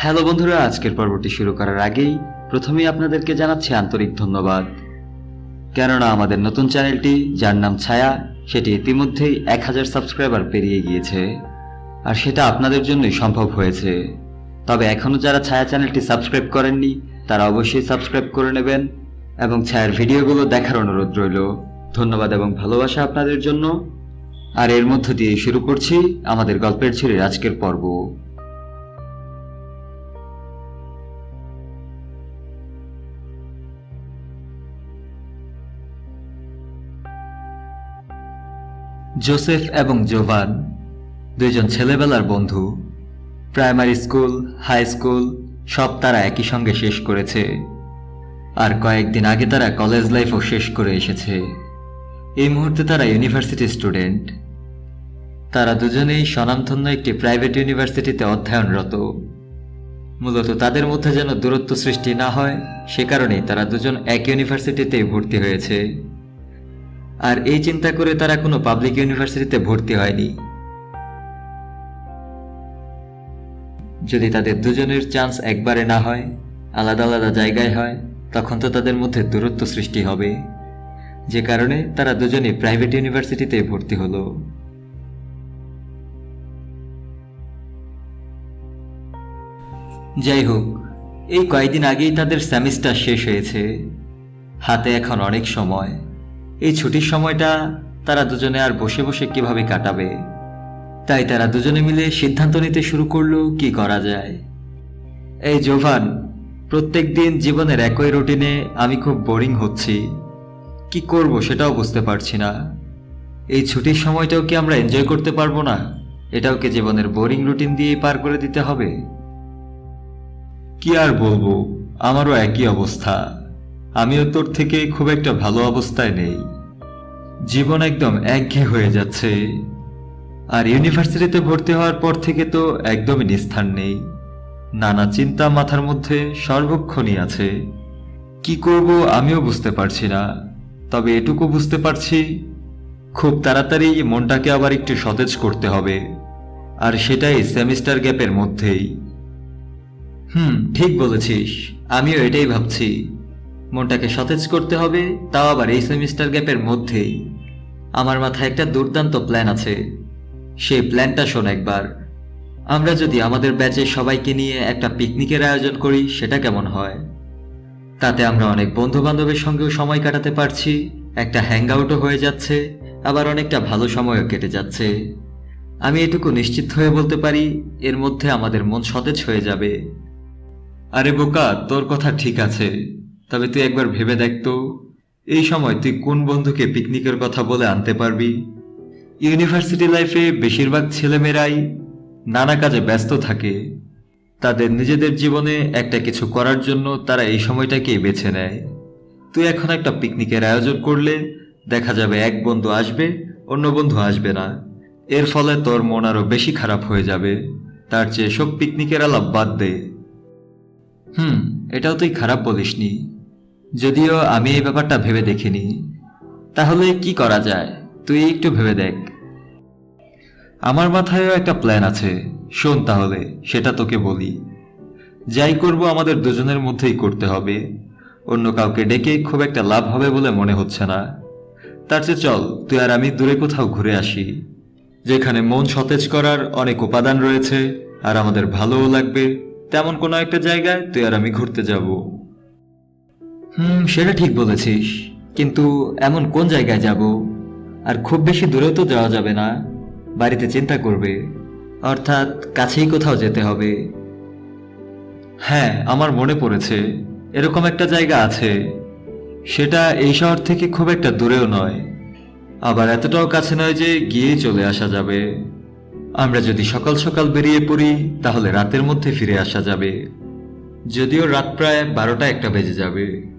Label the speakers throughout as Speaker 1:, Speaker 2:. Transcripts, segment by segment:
Speaker 1: Hello বন্ধুরা, আজকের পর্বটি শুরু করার আগেই প্রথমেই আপনাদেরকে জানাচ্ছি আন্তরিক ধন্যবাদ। কেননা আমাদের নতুন চ্যানেলটি, যার নাম ছায়া, সেটি ইতিমধ্যেই এক হাজার সাবস্ক্রাইবার পেরিয়ে গিয়েছে। আর সেটা আপনাদের জন্যই সম্ভব হয়েছে। তবে এখনও যারা ছায়া চ্যানেলটি সাবস্ক্রাইব করেননি, তারা অবশ্যই সাবস্ক্রাইব করে নেবেন এবং ছায়ার ভিডিওগুলো দেখার অনুরোধ রইল। ধন্যবাদ এবং ভালোবাসা আপনাদের জন্য। আর এর মধ্য দিয়ে শুরু করছি আমাদের গল্পের ছেড়ে আজকের পর্ব। জোসেফ এবং জোভান, দুইজন ছেলেবেলার বন্ধু। প্রাইমারি স্কুল, হাই স্কুল, সব তারা একই সঙ্গে শেষ করেছে। আর কয়েকদিন আগে তারা কলেজ লাইফও শেষ করে এসেছে। এই মুহূর্তে তারা ইউনিভার্সিটি স্টুডেন্ট। তারা দুজনেই স্বনামধন্য একটি প্রাইভেট ইউনিভার্সিটিতে অধ্যয়নরত। মূলত তাদের মধ্যে যেন দূরত্ব সৃষ্টি না হয়, সে কারণেই তারা দুজন এক ইউনিভার্সিটিতেই ভর্তি হয়েছে। আর এই চিন্তা করে তারা কোনো পাবলিক ইউনিভার্সিটিতে ভর্তি হয়নি। যদি তাদের দুজনের চান্স একবারে না হয়, আলাদা আলাদা জায়গায় হয়, তখন তো তাদের মধ্যে দূরত্ব সৃষ্টি হবে। যে কারণে তারা দুজনেই প্রাইভেট ইউনিভার্সিটিতে ভর্তি হলো। যাই হোক, এই কয়েকদিন আগেই তাদের সেমিস্টার শেষ হয়েছে। হাতে এখন অনেক সময়। এই ছুটির সময়টা তারা দুজনে আর বসে বসে কীভাবে কাটাবে? তাই তারা দুজনে মিলে সিদ্ধান্ত নিতে শুরু করল, কি করা যায়? এই জোভান, প্রত্যেক দিন জীবনের একই রুটিনে আমি খুব বোরিং হচ্ছি। কি করব সেটাও বুঝতে পারছি না। এই ছুটির সময়টাও কি আমরা এনজয় করতে পারব না? এটাও কি জীবনের বোরিং রুটিন দিয়ে পার করে দিতে হবে? কি আর বলব, আমারও একই অবস্থা। আমিও তোর থেকে খুব একটা ভালো অবস্থায় নেই। জীবন একদম একঘেয়ে হয়ে যাচ্ছে। আর ইউনিভার্সিটিতে ভর্তি হওয়ার পর থেকে তো একদমই নিস্থান নেই। নানা চিন্তা মাথার মধ্যে সর্বক্ষণই আছে। কি করব আমিও বুঝতে পারছি না। তবে এটুকু বুঝতে পারছি, খুব তাড়াতাড়ি মনটাকে আবার একটু সতেজ করতে হবে। আর সেটাই সেমিস্টার গ্যাপের মধ্যেই। হুম, ঠিক বলেছিস। আমিও এটাই ভাবছি। মনটাকে সতেজ করতে হবে, তাও আবার এই সেমিস্টার গ্যাপের মধ্যেই। আমার মাথায় একটা দুর্দান্ত প্ল্যান আছে। সেই প্ল্যানটা শোন একবার। আমরা যদি আমাদের ব্যাচে সবাইকে নিয়ে একটা পিকনিকের আয়োজন করি, সেটা কেমন হয়? তাতে আমরা অনেক বন্ধু বান্ধবের সঙ্গেও সময় কাটাতে পারছি, একটা হ্যাং আউটও হয়ে যাচ্ছে, আবার অনেকটা ভালো সময়ও কেটে যাচ্ছে। আমি এটুকু নিশ্চিত হয়ে বলতে পারি, এর মধ্যে আমাদের মন সতেজ হয়ে যাবে। আরে বোকা, তোর কথা ঠিক আছে। তবে তুই একবার ভেবে দেখ তো। এই সময় তুই কোন বন্ধুকে পিকনিকের কথা বলে আনতে পারবি? ইউনিভার্সিটি লাইফে বেশিরভাগ ছেলেমেয়েরাই নানা কাজে ব্যস্ত থাকে। তাদের নিজেদের জীবনে একটা কিছু করার জন্য তারা এই সময়টাকেই বেছে নেয়। তুই এখন একটা পিকনিকের আয়োজন করলে দেখা যাবে এক বন্ধু আসবে, অন্য বন্ধু আসবে না। এর ফলে তোর মন আরও বেশি খারাপ হয়ে যাবে। তার চেয়ে সব পিকনিকের আলাপ বাদ দে। হুম, এটাও তুই খারাপ বলিসনি। যদিও আমি এই ব্যাপারটা ভেবে দেখিনি। তাহলে কি করা যায়? তুই একটু ভেবে দেখ। আমার মাথায়ও একটা প্ল্যান আছে। শোন তাহলে, সেটা তোকে বলি। যাই করব আমাদের দুজনের মধ্যেই করতে হবে। অন্য কাউকে ডেকে খুব একটা লাভ হবে বলে মনে হচ্ছে না। তার চেয়ে চল, তুই আর আমি দূরে কোথাও ঘুরে আসি। যেখানে মন সতেজ করার অনেক উপাদান রয়েছে, আর আমাদের ভালোও লাগবে। তেমন কোনো একটা জায়গায় তুই আর আমি ঘুরতে যাব। হুম, সেটা ঠিক বলেছিস। কিন্তু এমন কোন জায়গায় যাব? আর খুব বেশি দূরেও তো যাওয়া যাবে না। বাড়িতে চিন্তা করবে। অর্থাৎ কাছেই কোথাও যেতে হবে। হ্যাঁ আমার মনে পড়েছে। এরকম একটা জায়গা আছে। সেটা এই শহর থেকে খুব একটা দূরেও নয়। আবার এতটাও কাছে নয় যে গিয়েই চলে আসা যাবে। আমরা যদি সকাল সকাল বেরিয়ে পড়ি, তাহলে রাতের মধ্যে ফিরে আসা যাবে। যদিও রাত প্রায় বারোটা একটা বেজে যাবে।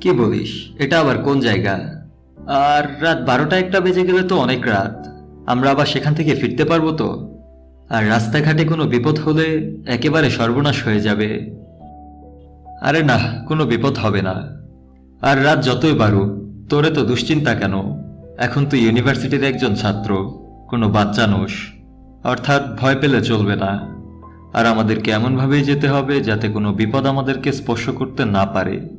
Speaker 1: কি বলিস? এটা আবার কোন জায়গা? আর রাত বারোটা একটা বেজে গেলে তো অনেক রাত। আমরা আবার সেখান থেকে ফিরতে পারব তো? আর রাস্তাঘাটে কোনো বিপদ হলে একেবারে সর্বনাশ হয়ে যাবে। আরে না, কোনো বিপদ হবে না। আর রাত যতই বাড়ুক, তোরে তো দুশ্চিন্তা কেন? এখন তুই ইউনিভার্সিটির একজন ছাত্র, কোনো বাচ্চা নোস। অর্থাৎ ভয় পেলে চলবে না। আর আমাদেরকে এমনভাবেই যেতে হবে যাতে কোনো বিপদ আমাদেরকে স্পর্শ করতে না পারে।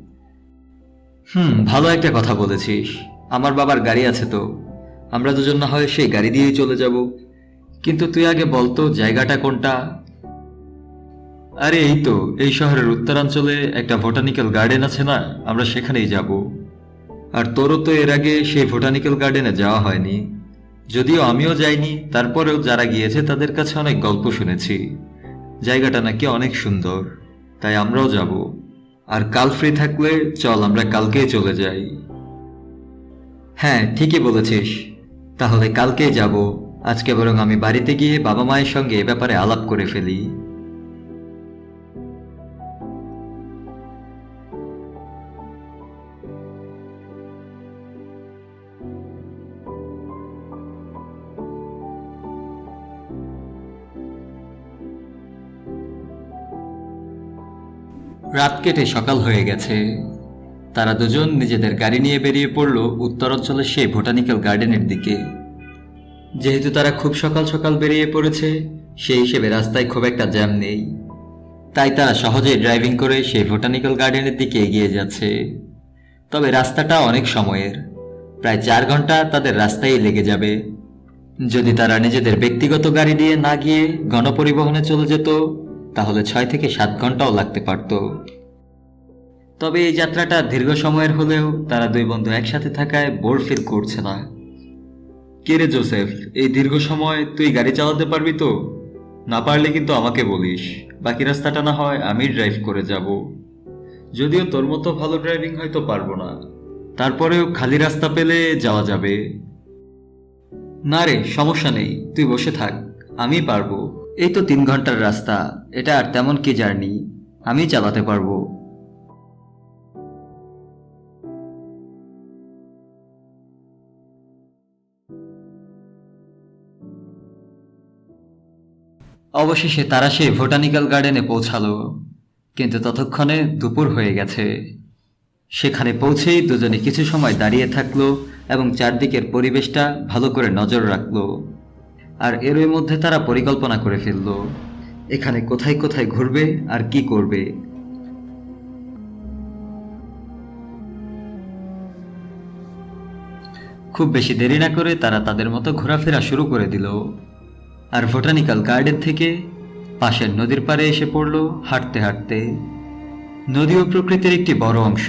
Speaker 1: হুম, ভালো একটা কথা বলেছিস। আমার বাবার গাড়ি আছে তো। আমরা দুজন না হয় সেই গাড়ি দিয়েই চলে যাব। কিন্তু তুই আগে বলতো জায়গাটা কোনটা? আরে এই তো, এই শহরের উত্তরাঞ্চলে একটা ভোটানিক্যাল গার্ডেন আছে না? আমরা সেখানেই যাব। আর তোরও তো এর আগে সেই ভোটানিক্যাল গার্ডেনে যাওয়া হয়নি। যদিও আমিও যাইনি, তারপরেও যারা গিয়েছে তাদের কাছে অনেক গল্প শুনেছি। জায়গাটা নাকি অনেক সুন্দর। তাই আমরাও যাব। আর কাল ফ্রি থাকলে চল, আমরা কালকেই চলে যাই। হ্যাঁ ঠিকই বলেছিস। তাহলে কালকেই যাব। আজকে বরং আমি বাড়িতে গিয়ে বাবা মায়ের সঙ্গে এ ব্যাপারে আলাপ করে ফেলি। রাত কেটে সকাল হয়ে গেছে। তারা দুজন নিজেদের গাড়ি নিয়ে বেরিয়ে পড়ল উত্তরাঞ্চলের সেই বোটানিক্যাল গার্ডেনের দিকে। যেহেতু তারা খুব সকাল সকাল বেরিয়ে পড়েছে, সেই হিসেবে রাস্তায় খুব একটা জ্যাম নেই। তাই তারা সহজেই ড্রাইভিং করে সেই বোটানিক্যাল গার্ডেনের দিকে এগিয়ে যাচ্ছে। তবে রাস্তাটা অনেক সময়ের। প্রায় চার ঘণ্টা তাদের রাস্তায় লেগে যাবে। যদি তারা নিজেদের ব্যক্তিগত গাড়ি দিয়ে না গিয়ে গণপরিবহনে চলে যেত তাহলে ছয় থেকে সাত ঘন্টাও লাগতে পারত। তবে এই যাত্রাটা দীর্ঘ সময়ের হলেও তারা দুই বন্ধু একসাথে থাকায় বোর ফিল করছে না। কে রে জোসেফ, এই দীর্ঘ সময় তুই গাড়ি চালাতে পারবি তো? না পারলে কিন্তু আমাকে বলিস। বাকি রাস্তাটা না হয় আমি ড্রাইভ করে যাব। যদিও তোর মতো ভালো ড্রাইভিং হয়তো পারব না। তারপরেও খালি রাস্তা পেলে যাওয়া যাবে। না রে, সমস্যা নেই। তুই বসে থাক আমি পারব। এই তো তিন ঘণ্টার রাস্তা। এটা আর তেমন কি জার্নি? আমি চালাতে পারব। অবশেষে তারা সেই ভোটানিক্যাল গার্ডেনে পৌঁছালো। কিন্তু ততক্ষণে দুপুর হয়ে গেছে। সেখানে পৌঁছেই দুজনে কিছু সময় দাঁড়িয়ে থাকল এবং চারদিকের পরিবেশটা ভালো করে নজর রাখল। আর এরই মধ্যে তারা পরিকল্পনা করে ফেলল, এখানে কোথায় কোথায় ঘুরবে আর কি করবে। খুব বেশি দেরি না করে তারা তাদের মতো ঘোরাফেরা শুরু করে দিল। আর বোটানিক্যাল গার্ডেন থেকে পাশের নদীর পাড়ে এসে পড়ল হাঁটতে হাঁটতে। নদী ও প্রকৃতির একটি বড় অংশ।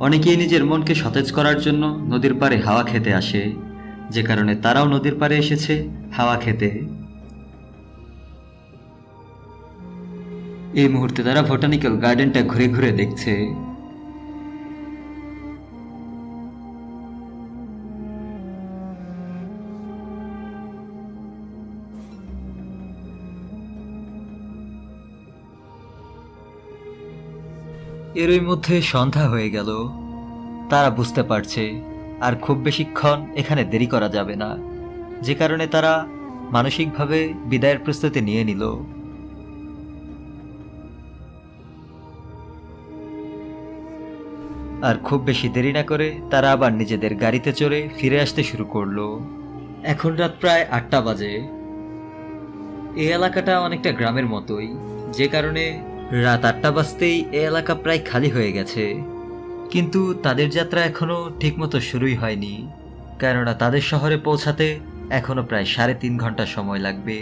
Speaker 1: অনেকেই নিজের মনকে সতেজ করার জন্য নদীর পাড়ে হাওয়া খেতে আসে। যে কারণে তারাও নদীর পাড়ে এসেছে হাওয়া খেতে। এই মুহূর্তে তারা বোটানিক্যাল গার্ডেনটা ঘুরে ঘুরে দেখছে। এরই মধ্যে সন্ধ্যা হয়ে গেল। তারা বুঝতে পারছে আর খুব বেশিক্ষণ এখানে দেরি করা যাবে না। যে কারণে তারা মানসিকভাবে বিদায়ের প্রস্তুতি নিয়ে নিল। আর খুব বেশি দেরি না করে তারা আবার নিজেদের গাড়িতে চড়ে ফিরে আসতে শুরু করল। এখন রাত প্রায় আটটা বাজে। এই এলাকাটা অনেকটা গ্রামের মতোই। যে কারণে রাত আটটা বাজতেই এ এলাকা প্রায় খালি হয়ে গেছে। কিন্তু তাদের যাত্রা এখনও ঠিকমতো শুরুই হয়নি, কেননা তাদের শহরে পৌঁছাতে এখনও প্রায় সাড়ে তিন ঘণ্টা সময় লাগবে।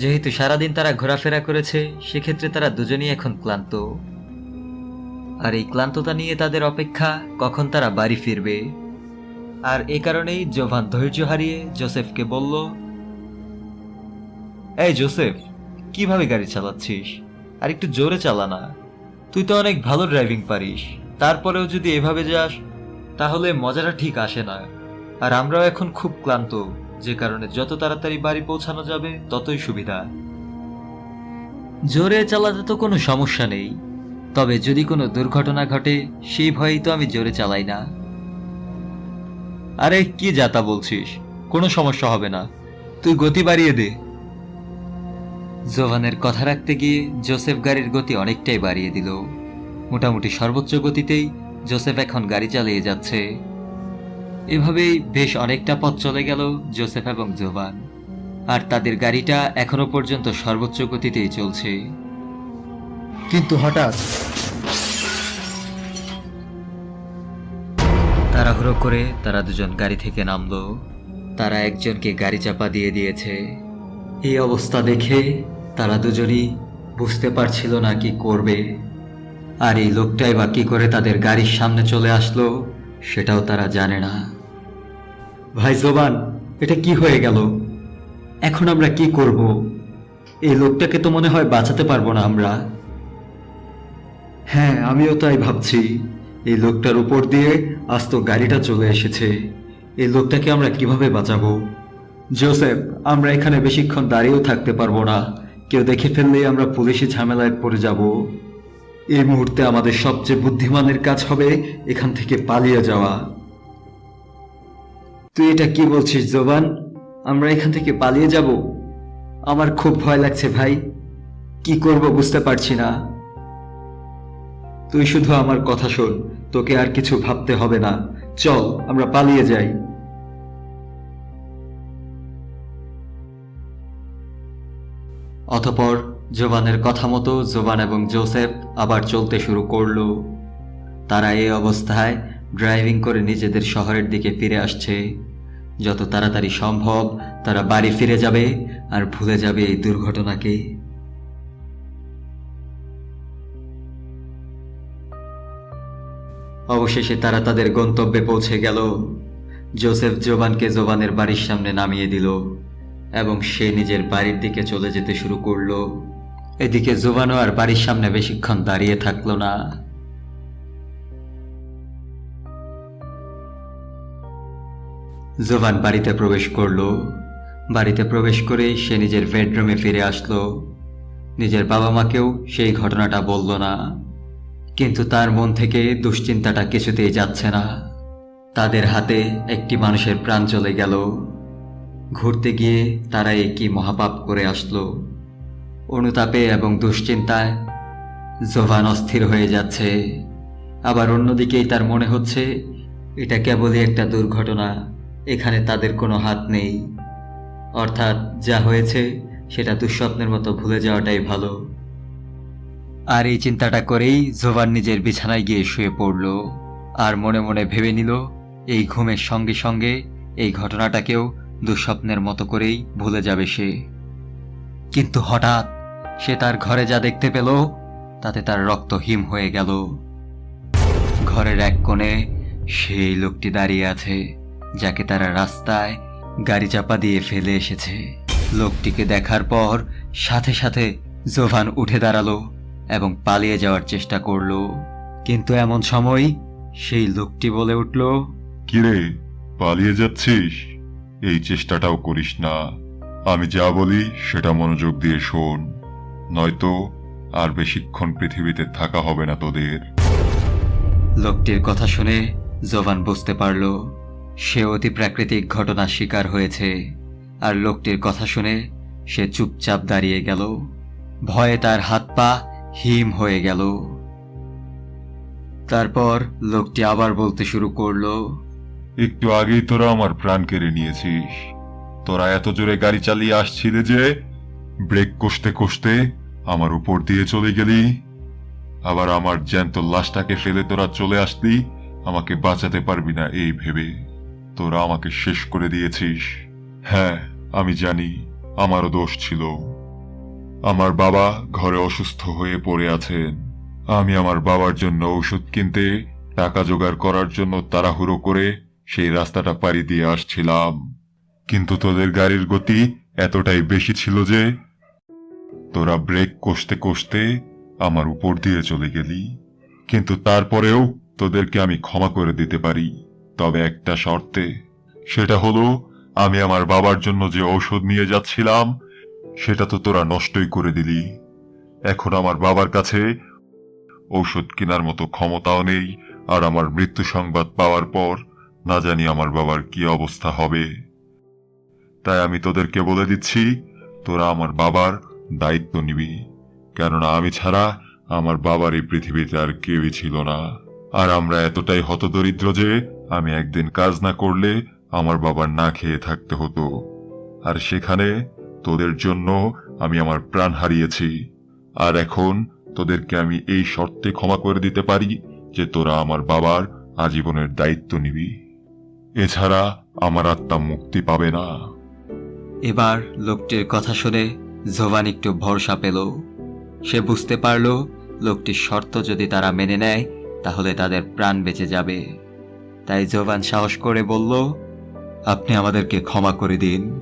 Speaker 1: যেহেতু সারাদিন তারা ঘোরাফেরা করেছে, সেক্ষেত্রে তারা দুজনেই এখন ক্লান্ত। আর এই ক্লান্ততা নিয়ে তাদের অপেক্ষা কখন তারা বাড়ি ফিরবে? আর এ কারণেই জোভান ধৈর্য হারিয়ে জোসেফকে বলল, এই জোসেফ, কীভাবে গাড়ি চালাচ্ছিস? আর একটু জোরে চালা না তুই তো অনেক ভালো ড্রাইভিং পারিস। তারপরেও যদি এভাবে যাস, তাহলে মজাটা ঠিক আসে না। আর আমরাও এখন খুব ক্লান্ত, যে কারণে যত তাড়াতাড়ি বাড়ি পৌঁছানো যাবে, ততই সুবিধা। জোরে চালাতে তো কোনো সমস্যা নেই, তবে যদি কোনো দুর্ঘটনা ঘটে, সেই ভয়েই তো আমি জোরে চালাই না। আরে, কি যাতা বলছিস? কোনো সমস্যা হবে না। তুই গতি বাড়িয়ে দে। জোভানের কথা রাখতে গিয়ে জোসেফ গাড়ির গতি অনেকটাই বাড়িয়ে দিল। মোটামুটি সর্বোচ্চ গতিতেই জোসেফ এখন গাড়ি চালিয়ে যাচ্ছে। এভাবেই বেশ অনেকটা পথ চলে গেল জোসেফ এবং জোভান আর তাদের গাড়িটা এখনও পর্যন্ত সর্বোচ্চ গতিতেই চলছে।
Speaker 2: কিন্তু হঠাৎ
Speaker 1: তাড়াহুড়ো করে তারা দুজন গাড়ি থেকে নামলো। তারা একজনকে গাড়ি চাপা দিয়ে দিয়েছে। এই অবস্থা দেখে তারা দুজনই বুঝতে পারছিল না কি করবে। আর এই লোকটাই বা কি করে তাদের গাড়ির সামনে চলে আসলো, সেটাও তারা জানে না। ভাই জোবান, এটা কি হয়ে গেল? এখন আমরা কি করব? এই লোকটাকে তো মনে হয় বাঁচাতে পারব না আমরা। হ্যাঁ আমিও তাই ভাবছি। এই লোকটার উপর দিয়ে আজ তো গাড়িটা চলে এসেছে। এই লোকটাকে আমরা কীভাবে বাঁচাবো? জোসেফ, আমরা এখানে বেশিক্ষণ দাঁড়িয়েও থাকতে পারব না। কেউ দেখে ফেললেই আমরা পুলিশি ঝামেলায় পড়ে যাব। এই মুহূর্তে আমাদের সবচেয়ে বুদ্ধিমানের কাজ হবে এখান থেকে পালিয়ে যাওয়া। তুই এটা কি বলছিস, জোবান? আমরা এখান থেকে পালিয়ে যাব? আমার খুব ভয় লাগছে ভাই। কি করব বুঝতে পারছি না। তুই শুধু আমার কথা শোন, তোকে আর কিছু ভাবতে হবে না। চল, আমরা পালিয়ে যাই। অতপর জোবানের কথা মতো জোবান এবং জোসেফ আবার চলতে শুরু করল। তারা এই অবস্থায় ড্রাইভিং করে নিজেদের শহরের দিকে ফিরে আসছে। যত তাড়াতাড়ি সম্ভব তারা বাড়ি ফিরে যাবে আর ভুলে যাবে এই দুর্ঘটনাকে। অবশেষে তারা তাদের গন্তব্যে পৌঁছে গেল। জোসেফ জোবানকে জোবানের বাড়ির সামনে নামিয়ে দিল এবং সে নিজের বাড়ির দিকে চলে যেতে শুরু করল। এদিকে জোবানও আর বাড়ির সামনে বেশিক্ষণ দাঁড়িয়ে থাকল না। জোবান বাড়িতে প্রবেশ করল। বাড়িতে প্রবেশ করেই সে নিজের বেডরুমে ফিরে আসলো। নিজের বাবা মাকেও সেই ঘটনাটা বলল না। কিন্তু তার মন থেকে দুশ্চিন্তাটা কিছুতেই যাচ্ছে না। তাদের হাতে একটি মানুষের প্রাণ চলে গেল। ঘুরতে গিয়ে তারা এ কি মহাপাপ করে আসলো। অনুতাপে এবং দুশ্চিন্তায়। জোভান অস্থির হয়ে যাচ্ছে। আবার অন্যদিকেই তার মনে হচ্ছে, এটা কেবলই একটা দুর্ঘটনা, এখানে তাদের কোনো হাত নেই। অর্থাৎ যা হয়েছে, সেটা দুঃস্বপ্নের মতো ভুলে যাওয়াটাই ভালো। আর এই চিন্তাটা করেই জোভান নিজের বিছানায় গিয়ে শুয়ে পড়ল। আর মনে মনে ভেবে নিল, এই ঘুমের সঙ্গে সঙ্গে এই ঘটনাটাকেও দুঃস্বপ্নের মতো করেই ভুলে যাবে সে। কিন্তু হঠাৎ সে তার ঘরে যা দেখতে পেল, তাতে তার রক্ত হিম হয়ে গেল। ঘরের এক কোণে সেই লোকটি দাঁড়িয়ে আছে, যাকে তারা রাস্তায় গাড়ি চাপা দিয়ে ফেলে এসেছে। লোকটিকে দেখার পর সাথে সাথে জোভান উঠে দাঁড়াল এবং পালিয়ে যাওয়ার চেষ্টা করল। কিন্তু এমন সময় সেই লোকটি বলে উঠল,
Speaker 3: কিরে, পালিয়ে যাচ্ছিস? এই চেষ্টাটাও করিস না। আমি যা বলি সেটা মনোযোগ দিয়ে শোন। নয়তো আর বেশিক্ষণ পৃথিবীতে থাকা হবে না তোদের।
Speaker 1: লোকটির কথা শুনে জোভান বুঝতে পারল সে অতি প্রাকৃতিক ঘটনার শিকার হয়েছে আর লোকটির কথা শুনে সে চুপচাপ দাঁড়িয়ে গেল। ভয়ে তার হাত পা হিম হয়ে গেল। তারপর লোকটি আবার বলতে শুরু করল
Speaker 3: একটু আগেই তোরা আমার প্রাণ কেড়ে নিয়েছিস। তোরা এত জোরে গাড়ি চালিয়ে আসছিলে যে ব্রেক কষতে কষতে আমার উপর দিয়ে চলে গেলি। আবার আমার জ্যান্ত লাশটাকে ফেলে তোরা চলে আসলি। আমাকে বাঁচাতে পারবি না এই ভেবে। তোরা আমাকে শেষ করে দিয়েছিস। হ্যাঁ আমি জানি, আমারও দোষ ছিল। আমার বাবা ঘরে অসুস্থ হয়ে পড়ে আছেন। আমি আমার বাবার জন্য ওষুধ কিনতে, টাকা জোগাড় করার জন্য তাড়াহুড়ো করে সেই রাস্তাটা পাড়ি দিয়ে আসছিলাম। কিন্তু তোদের গাড়ির গতি এতটাই বেশি ছিল যে তোরা ব্রেক কষতে কষতে আমার উপর দিয়ে চলে গেলি। কিন্তু তারপরেও তোদেরকে আমি ক্ষমা করে দিতে পারি। তবে একটা শর্তে, সেটা হলো, আমি আমার বাবার জন্য যে ঔষধ নিয়ে যাচ্ছিলাম, সেটা তো তোরা নষ্টই করে দিলি। এখন আমার বাবার কাছে ঔষধ কেনার মতো ক্ষমতাও নেই, আর আমার মৃত্যু সংবাদ পাওয়ার পর না জানি আমার বাবার কি অবস্থা হবে। তাই আমি তোদেরকে বলে দিচ্ছি, তোরা আমার বাবার দায়িত্ব নিবি। কেননা আমি ছাড়া আমার বাবার এই পৃথিবীতে আর কেউই ছিল না। আর আমরা এতটাই হতদরিদ্র যে আমি একদিন কাজ না করলে আমার বাবার না খেয়ে থাকতে হতো। আর সেখানে তোদের জন্য আমি আমার প্রাণ হারিয়েছি। আর এখন তোদেরকে আমি এই শর্তে ক্ষমা করে দিতে পারি যে তোরা আমার বাবার আজীবনের দায়িত্ব নিবি। এছাড়া আমার আত্মা মুক্তি পাবে না।
Speaker 1: এবার লোকটির কথা শুনে জোভান একটু ভরসা পেল। সে বুঝতে পারল, লোকটির শর্ত যদি তারা মেনে নেয়, তাহলে তাদের প্রাণ বেঁচে যাবে। তাই জোভান সাহস করে বলল, আপনি আমাদেরকে ক্ষমা করে দিন।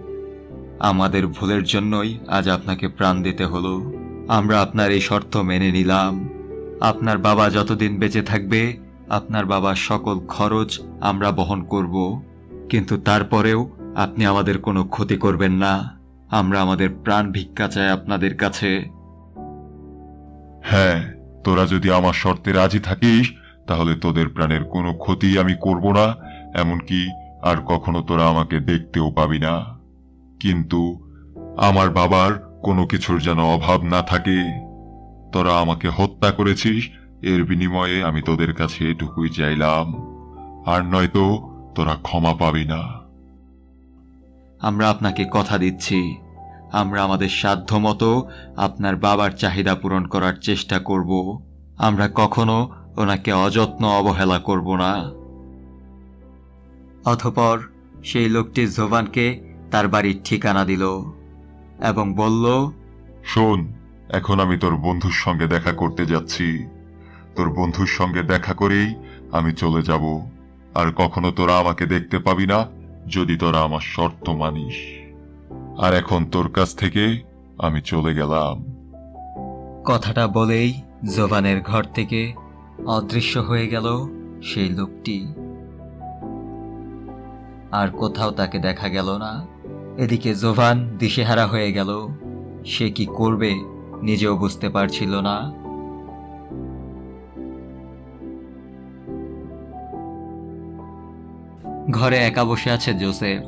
Speaker 1: আমাদের ভুলের জন্যই আজ আপনাকে প্রাণ দিতে হলো। আমরা আপনার এই শর্ত মেনে নিলাম। আপনার বাবা যতদিন বেঁচে থাকবে, আপনার বাবার সকল খরচ আমরা বহন করব। কিন্তু তারপরেও আপনি আমাদের কোনো ক্ষতি করবেন না। আমরা আমাদের প্রাণ ভিক্ষা চাই আপনাদের কাছে।
Speaker 3: হ্যাঁ তোরা যদি আমার শর্তে রাজি থাকিস, তাহলে তোদের প্রাণের কোনো ক্ষতি আমি করব না, এমনকি আর কখনো তোরা আমাকে দেখতেও পাবি না। কিন্তু আমার বাবার কোনো কিছুর যেন অভাব না থাকে। তোরা আমাকে হত্যা করেছিস, এর বিনিময়ে আমি তোদের কাছে এটুকুই চাইলাম। আর নয়তো তোরা ক্ষমা পাবি না।
Speaker 1: আমরা আপনাকে কথা দিচ্ছি। আমরা আমাদের সাধ্য মতো আপনার বাবার চাহিদা পূরণ করার চেষ্টা করব। আমরা কখনো ওনাকে অযত্ন অবহেলা করব না। অথপর সেই লোকটি জোভানকে তার বাড়ির ঠিকানা দিল এবং বলল,
Speaker 3: শোন, এখন আমি তোর বন্ধুর সঙ্গে দেখা করতে যাচ্ছি। তোর বন্ধুর সঙ্গে দেখা করেই আমি চলে যাব। আর কখনো তোরা আমাকে দেখতে পাবি না। যদি তোরা আমার শর্ত মানিস। আর এখন তোর কাছ থেকে আমি চলে গেলাম।
Speaker 1: কথাটা বলেই জোবানের ঘর থেকে অদৃশ্য হয়ে গেল সেই লোকটি। আর কোথাও তাকে দেখা গেল না। এদিকে জোভান দিশেহারা হয়ে গেল। সে কি করবে নিজেও বুঝতে পারছিল না। ঘরে একা বসে আছে জোসেফ।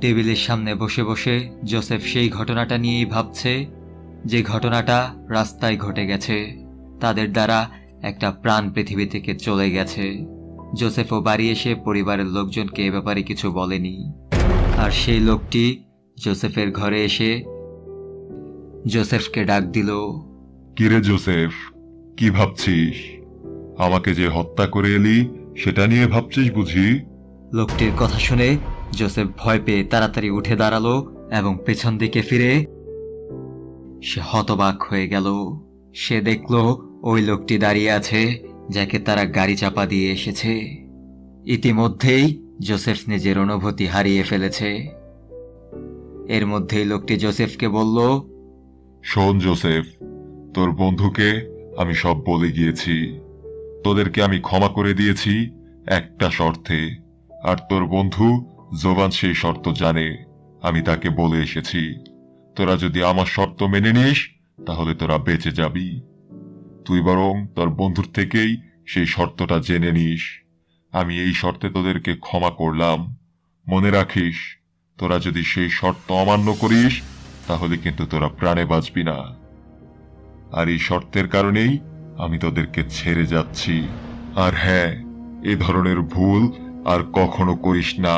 Speaker 1: টেবিলের সামনে বসে বসে জোসেফ সেই ঘটনাটা নিয়েই ভাবছে যে ঘটনাটা রাস্তায় ঘটে গেছে। তাদের দ্বারা একটা প্রাণ পৃথিবী থেকে চলে গেছে। জোসেফও বাড়ি এসে পরিবারের লোকজনকে এ ব্যাপারে কিছু বলেনি। আর সেই লোকটি জোসেফের ঘরে এসে জোসেফকে ডাক দিল,
Speaker 3: কিরে জোসেফ, কি ভাবছিস? আমাকে যে হত্যা করে এলি, সেটা নিয়ে ভাবছিস বুঝি?
Speaker 1: লোকটির কথা শুনে জোসেফ ভয় পেয়ে তাড়াতাড়ি উঠে দাঁড়াল এবং পেছন দিকে ফিরে সে হতবাক হয়ে গেল। সে দেখল ওই লোকটি দাঁড়িয়ে আছে, যাকে তারা গাড়ি চাপা দিয়ে এসেছে। ইতিমধ্যেই জোসেফ নিজের অনুভূতি হারিয়ে ফেলেছে। এর মধ্যেই লোকটি জোসেফকে বলল,
Speaker 3: শোন জোসেফ, তোর বন্ধুকে আমি সব বলে গিয়েছি। তোদেরকে আমি ক্ষমা করে দিয়েছি একটা শর্তে। আর তোর বন্ধু জোবান সেই শর্ত জানে, আমি তাকে বলে এসেছি। তোরা যদি আমার শর্ত মেনে নিস, তাহলে তোরা বেঁচে যাবি। তুই বরং তোর বন্ধুর থেকেই সেই শর্তটা জেনে নিস। আমি এই শর্তে তোদেরকে ক্ষমা করলাম। মনে রাখিস, তোরা যদি সেই শর্ত অমান্য করিস, তাহলে কিন্তু তোরা প্রাণে বাঁচবি না। আর এই শর্তের কারণেই আমি তোদেরকে ছেড়ে যাচ্ছি। আর হ্যাঁ এ ধরনের ভুল আর কখনো করিস না,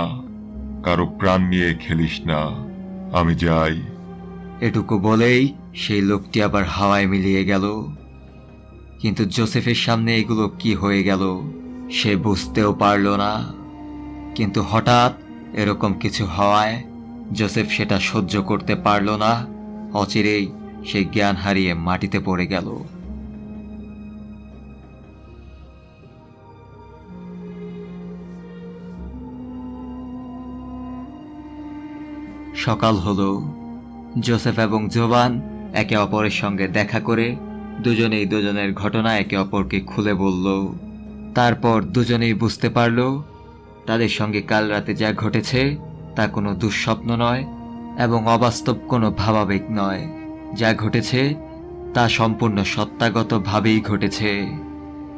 Speaker 3: কারও প্রাণ নিয়ে খেলিস না, আমি যাই।
Speaker 1: এটুকু বলেই সেই লোকটি আবার হাওয়ায় মিলিয়ে গেল। কিন্তু জোসেফের সামনে এগুলো কি হয়ে গেল, সে বুঝতেও পারল না। কিন্তু হঠাৎ এরকম কিছু হওয়ায় জোসেফ সেটা সহ্য করতে পারল না, অচিরেই সে জ্ঞান হারিয়ে মাটিতে পড়ে গেল। সকাল হলো। জোসেফ এবং জোবান একে অপরের সঙ্গে দেখা করে দুজনেই দুজনের ঘটনা একে অপরকে খুলে বলল। তারপর দুজনেই বুঝতে পারল, তাদের সঙ্গে কাল রাতে যা ঘটেছে তা কোনো দুঃস্বপ্ন নয় এবং অবাস্তব কোনো ভাবাবেগ নয়। যা ঘটেছে তা সম্পূর্ণ সত্তাগতভাবেই ঘটেছে।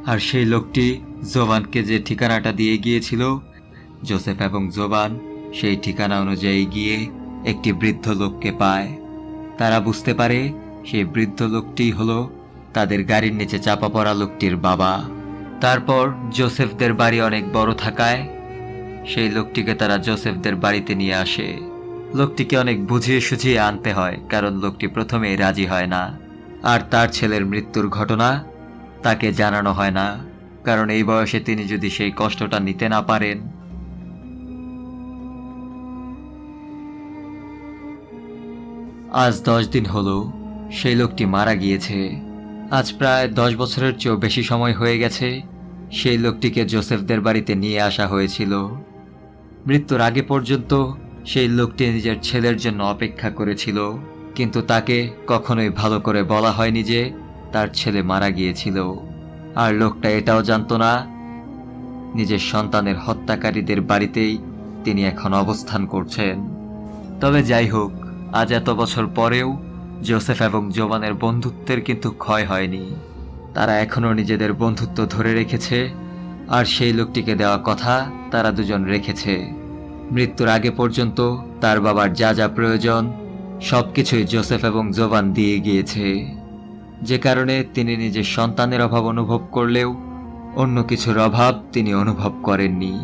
Speaker 1: আর সেই লোকটি জোবানকে যে ঠিকানাটা দিয়ে গিয়েছিল, জোসেফ এবং জোবান সেই ঠিকানা অনুযায়ী গিয়ে একটি বৃদ্ধ লোককে পায়। তারা বুঝতে পারে সেই বৃদ্ধ লোকটি হলো তাদের গাড়ির নিচে চাপা পড়া লোকটির বাবা। তারপর জোসেফদের বাড়ি অনেক বড় থাকায় সেই লোকটিকে তারা জোসেফদের বাড়িতে নিয়ে আসে। লোকটিকে অনেক বুঝিয়ে সুঝিয়ে আনতে হয়, কারণ লোকটি প্রথমেই রাজি হয় না। আর তার ছেলের মৃত্যুর ঘটনা তাকে জানানো হয় না, কারণ এই বয়সে তিনি যদি সেই কষ্টটা নিতে না পারেন আজ দশ দিন হলো, সেই লোকটি মারা গিয়েছে। আজ প্রায় দশ বছরের চেয়েও বেশি সময় হয়ে গেছে, সেই লোকটিকে জোসেফদের বাড়িতে নিয়ে আসা হয়েছিল। মৃত্যুর আগে পর্যন্ত সেই লোকটি নিজের ছেলের জন্য অপেক্ষা করেছিল, কিন্তু তাকে কখনোই ভালো করে বলা হয়নি যে তার ছেলে মারা গিয়েছিল। আর লোকটা এটাও জানতো না, নিজের সন্তানের হত্যাকারীদের বাড়িতেই তিনি এখন অবস্থান করছেন। তবে যাই হোক আজ এত বছর পরেও জোসেফ এবং জোবানের বন্ধুত্বের কিন্তু ক্ষয় হয়নি। তারা এখনও নিজেদের বন্ধুত্ব ধরে রেখেছে, আর সেই লোকটিকে দেওয়া কথা তারা দুজন রেখেছে। মৃত্যুর আগে পর্যন্ত তার বাবার যা যা প্রয়োজন সব কিছুই জোসেফ এবং জোবান দিয়ে গিয়েছে। যে কারণে তিনি নিজের সন্তানের অভাব অনুভব করলেও অন্য কিছুর অভাব তিনি অনুভব করেননি।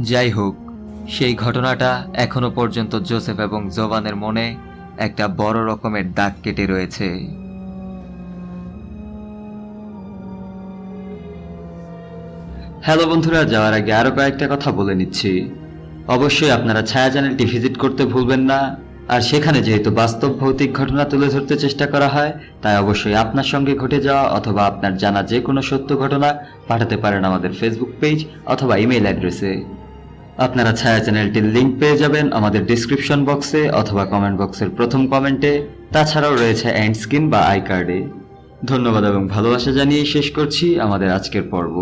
Speaker 1: যাই হোক সেই ঘটনাটা এখনও পর্যন্ত জোসেফ এবং জোবানের মনে একটা বড় রকমের দাগ কেটে রয়েছে। হ্যালো বন্ধুরা, যাওয়ার আগে আরও কয়েকটা কথা বলে নিচ্ছি। অবশ্যই আপনারা ছায়া চ্যানেলটি ভিজিট করতে ভুলবেন না, আর সেখানে যেহেতু বাস্তব ভৌতিক ঘটনা তুলে ধরতে চেষ্টা করা হয়, তাই অবশ্যই আপনার সঙ্গে ঘটে যাওয়া অথবা আপনার জানা যে কোনো সত্য ঘটনা পাঠাতে পারেন আমাদের ফেসবুক পেজ অথবা ইমেল অ্যাড্রেসে আপনারা ছায়া চ্যানেলটির লিঙ্ক পেয়ে যাবেন আমাদের ডিসক্রিপশন বক্সে অথবা কমেন্ট বক্সের প্রথম কমেন্টে তাছাড়াও রয়েছে অ্যান্ড স্ক্রিন বা আই কার্ডে ধন্যবাদ এবং ভালোবাসা জানিয়ে শেষ করছি আমাদের আজকের পর্ব।